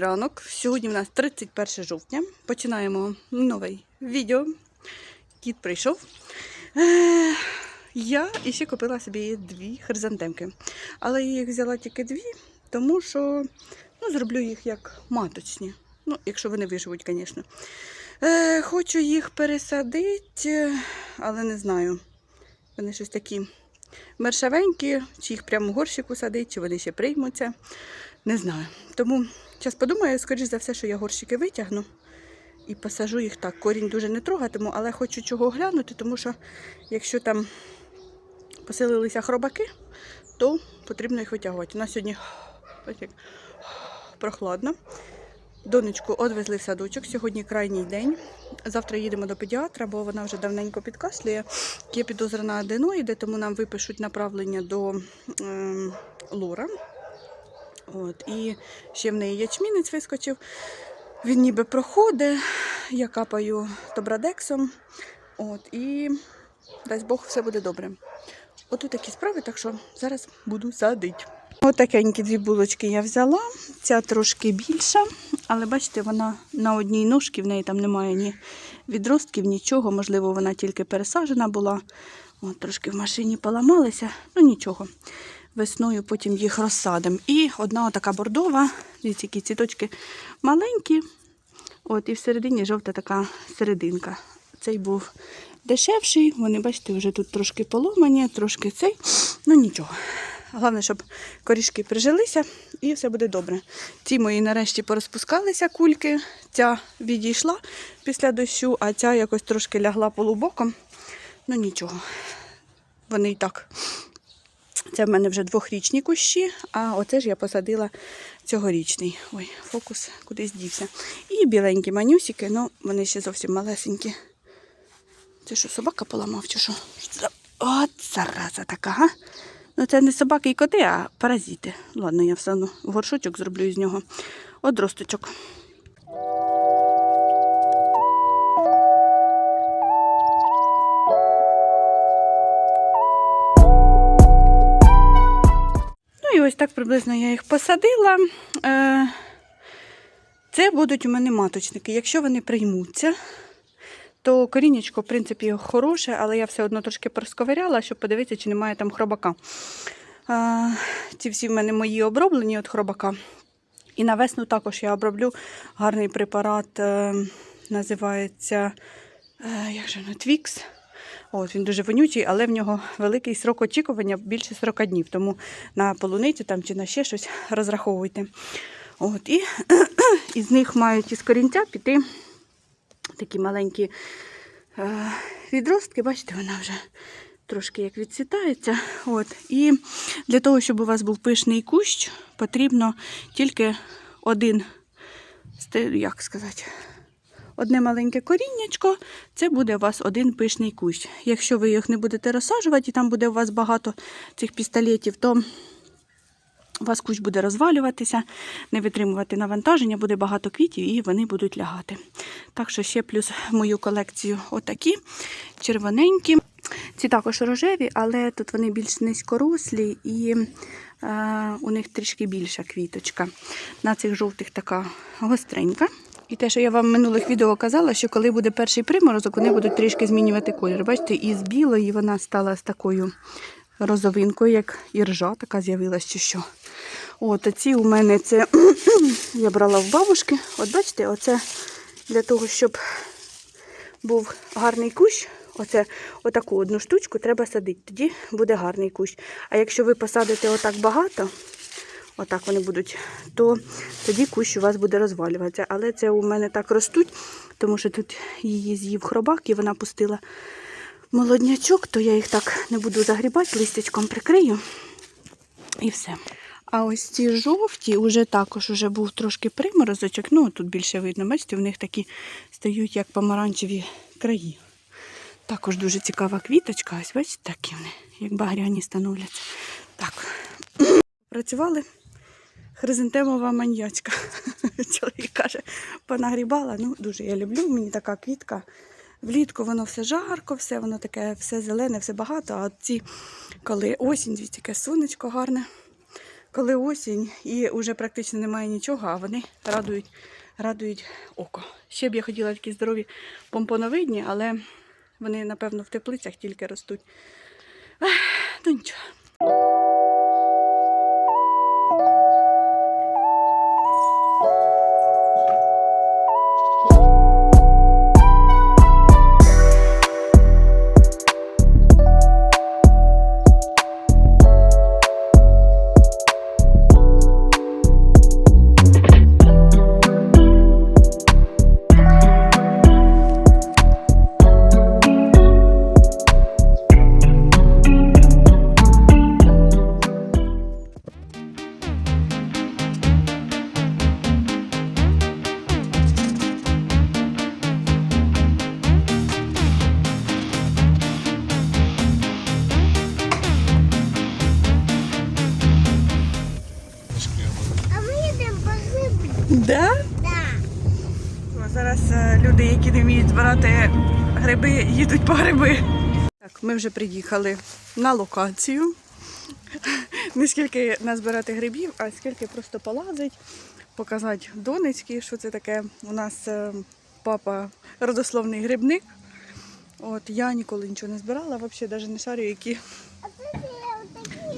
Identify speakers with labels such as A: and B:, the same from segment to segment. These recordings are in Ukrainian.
A: ранок. Сьогодні в нас 31 жовтня. Починаємо новий відео. Кіт прийшов. Е, Я іще купила собі дві хризантемки. Але я їх взяла тільки дві, тому що ну, зроблю їх як маточні. Ну, якщо вони виживуть, звісно. Е, хочу їх пересадити, але не знаю. Вони щось такі мершавенькі, чи їх прямо в горщику садить, чи вони ще приймуться. Не знаю. Тому зараз подумаю, скоріш за все, що я горщики витягну і посажу їх так. Корінь дуже не трогатиму, але хочу чого глянути, тому що якщо там поселилися хробаки, то потрібно їх витягувати. У нас сьогодні прохладно. Донечку одвезли в садочок. Сьогодні крайній день. Завтра їдемо до педіатра, бо вона вже давненько підкашлює. Є підозра на аденоїди, тому нам випишуть направлення до ем, лора. От, і ще в неї ячмінець вискочив. Він ніби проходить. Я капаю добрадексом. От, і дасть Бог, все буде добре. Отут такі справи, так що зараз буду садити. Отакенькі дві булочки я взяла. Ця трошки більша, але бачите, вона на одній ножці, в неї там немає ні відростків, нічого. Можливо, вона тільки пересаджена була. От, трошки в машині поламалися, ну нічого. Весною потім їх розсадимо. І одна така бордова, дивіться, які цвіточки маленькі. От, і всередині жовта така серединка. Цей був дешевший. Вони, бачите, вже тут трошки поломані, трошки цей. Ну нічого. Головне, щоб корішки прижилися і все буде добре. Ці мої нарешті порозпускалися кульки. Ця відійшла після дощу, а ця якось трошки лягла полубоком. Ну нічого. Вони і так. Це в мене вже двохрічні кущі, а оце ж я посадила цьогорічний. Ой, фокус кудись дівся. І біленькі манюсики, ну вони ще зовсім малесенькі. Це що, собака поламав чи що? От зараза така, га? Ну це не собаки і коти, а паразити. Ладно, я все одно горшочок зроблю із нього. Одросточок. Так приблизно я їх посадила. Е, Це будуть у мене маточники. Якщо вони приймуться, то корінечко, в принципі, хороше, але я все одно трошки просковиряла, щоб подивитися, чи немає там хробака. Ці всі в мене мої оброблені від хробака. І на весну також я оброблю гарний препарат, е, називається е, як же Твікс. От, він дуже вонючий, але в нього великий срок очікування більше 40 днів. Тому на полуницю там, чи на ще щось розраховуйте. От, і із них мають із корінця піти такі маленькі е, відростки. Бачите, вона вже трошки як відсвітається. От. І для того, щоб у вас був пишний кущ, потрібно тільки один, як сказати, одне маленьке коріннячко, це буде у вас один пишний кущ. Якщо ви їх не будете розсаджувати, і там буде у вас багато цих пістолетів, то у вас кущ буде розвалюватися, не витримувати навантаження, буде багато квітів і вони будуть лягати. Так що ще плюс в мою колекцію отакі червоненькі. Ці також рожеві, але тут вони більш низькорослі і е, у них трішки більша квіточка. На цих жовтих така гостренька. І те, що я вам в минулих відео казала, що коли буде перший приморозок, вони будуть трішки змінювати колір. Бачите, із білої вона стала з такою розовинкою, як іржа, така з'явилась чи що. От, ці у мене це я брала в бабушки. От бачите, оце для того, щоб був гарний кущ, оце отаку одну штучку треба садити. Тоді буде гарний кущ. А якщо ви посадите отак багато, отак вони будуть, то тоді кущ у вас буде розвалюватися. Але це у мене так ростуть, тому що тут її з'їв хробак і вона пустила молоднячок, то я їх так не буду загрібати, листячком прикрию і все. А ось ці жовті вже також уже був трошки приморозочок. Ну, тут більше видно, бачите, в них такі стають як помаранчеві краї. Також дуже цікава квіточка. Ось бачите, такі вони, як багряні становляться. Так. Працювали. Хризантемова маньячка. Чоловік каже, понагрібала. Ну, дуже я люблю. Мені така квітка. Влітку воно все жарко, все воно таке, все зелене, все багато. А ці, коли осінь, дивіться, яке сонечко гарне. коли осінь і вже практично немає нічого, а вони радують, радують око. Ще б я хотіла такі здорові помпоновидні, але вони, напевно, в теплицях тільки ростуть. Ех, Ну нічого. Да?
B: Да.
A: Зараз е, люди, які не вміють збирати гриби, їдуть по гриби. Так, ми вже приїхали на локацію. Не скільки назбирати грибів, а скільки просто полазить, показати донецькі, що це таке. У нас е, папа родословний грибник. От я ніколи нічого не збирала, взагалі навіть не шарю, які,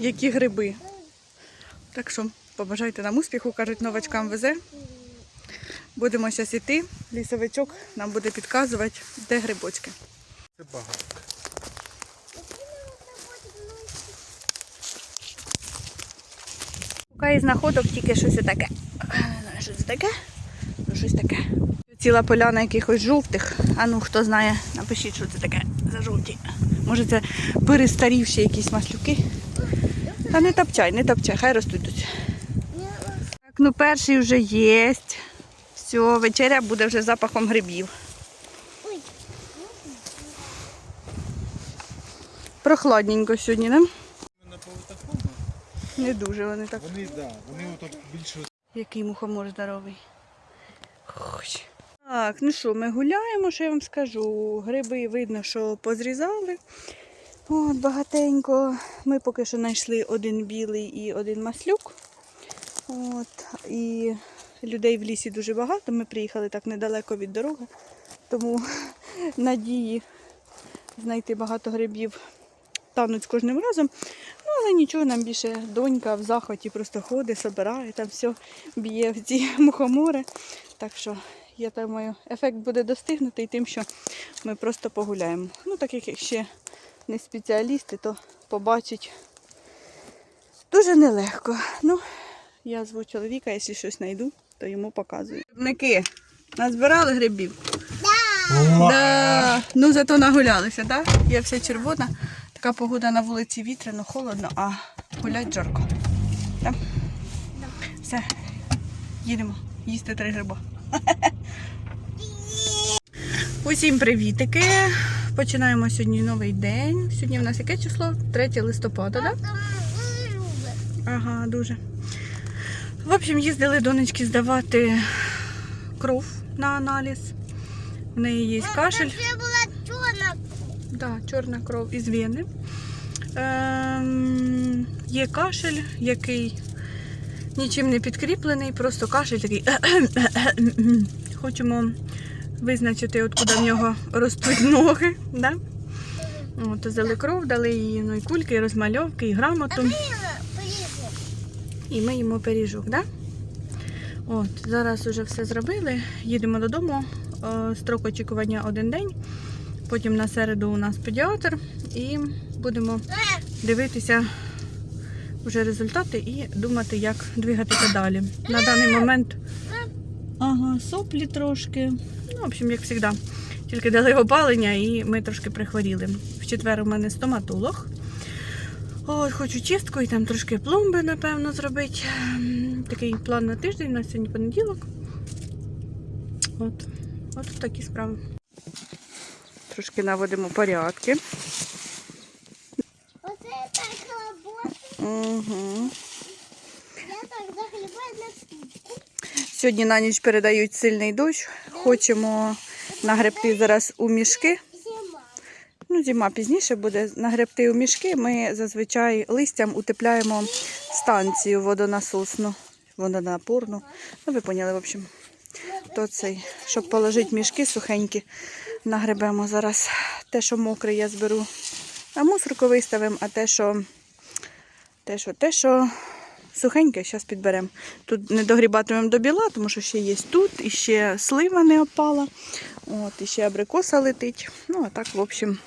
A: які гриби. Так що побажайте нам успіху, кажуть, новачкам везе. Будемо зараз йти. Лісовичок нам буде підказувати, де грибочки.
C: Це багато.
A: Шукаю знаходок тільки щось таке. Що це таке? Ну, щось таке. Ціла поляна якихось жовтих. А ну хто знає, напишіть, що це таке за жовті. Може це перестарівші якісь маслюки. Та не топчай, не топчай, хай ростуть тут. Так, ну перший вже є. Все, вечеря буде вже запахом грибів. Прохладненько сьогодні, не? Не дуже вони так.
C: вони, да, вони ото більше
A: Який мухомор здоровий. Ой. Так, ну що, ми гуляємо, що я вам скажу. Гриби видно, що позрізали. От, багатенько. Ми поки що знайшли один білий і один маслюк. От, і людей в лісі дуже багато. Ми приїхали так недалеко від дороги. Тому надії знайти багато грибів тануть з кожним разом. Ну, але нічого, нам більше донька в захваті просто ходить, собирає, там все б'є в ці мухомори. Так що, я думаю, ефект буде достигнутий тим, що ми просто погуляємо. Ну, так як ще не спеціалісти, то побачить дуже нелегко. Ну, я зву чоловіка, якщо щось знайду, то йому показую. Грибники, назбирали грибів? Да. Ну зато нагулялися, так? Я вся червона. Така погода на вулиці вітряно, холодно, а гулять жарко. Да? Все, їдемо їсти три гриба. Усім привітики. Починаємо сьогодні новий день. Сьогодні в нас яке число? 3 листопада, так? Да? Ага, дуже. В общем, їздили донечки здавати кров на аналіз. В неї є кашель.
B: Це була чорна.
A: Да, чорна кров із вени. Ем, є кашель, який нічим не підкріплений, просто кашель такий. Хочемо визначити, откуда в нього ростуть ноги. Да? От, взяли кров, дали їй ну, і кульки, і розмальовки, і грамоту. І ми їмо пиріжок, да? От, зараз вже все зробили. Їдемо додому. Е, Строк очікування один день. Потім на середу у нас педіатр і будемо дивитися вже результати і думати, як двигатися далі. На даний момент ага, соплі трошки. Ну, в общем, як завжди. Тільки дали опалення і ми трошки прихворіли. В четвер у мене стоматолог. От, хочу чистку і там трошки пломби, напевно, зробити. Ем, Такий план на тиждень, у нас сьогодні понеділок. От, от такі справи. Трошки наводимо порядки.
B: Оце так робота.
A: Угу.
B: Я так загрібаю на.
A: Сьогодні на ніч передають сильний дощ. Хочемо нагребти зараз у мішки.
B: Зима.
A: Пізніше буде нагребти у мішки. Ми зазвичай листям утепляємо станцію водонасосну, водонапорну. Ну, ви поняли, в общем. То цей, щоб положити мішки сухенькі, нагребемо зараз. Те, що мокре, я зберу на мусорку виставимо, а те, що, те, що, те, що сухеньке, зараз підберемо. Тут не догрібатимемо до біла, тому що ще є тут, і ще слива не опала. От, і ще абрикоса летить. Ну, а так, в общем,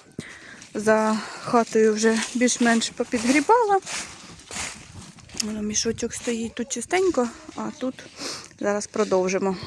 A: за хатою вже більш-менш попідгрібала. Мішочок стоїть тут чистенько, а тут зараз продовжимо.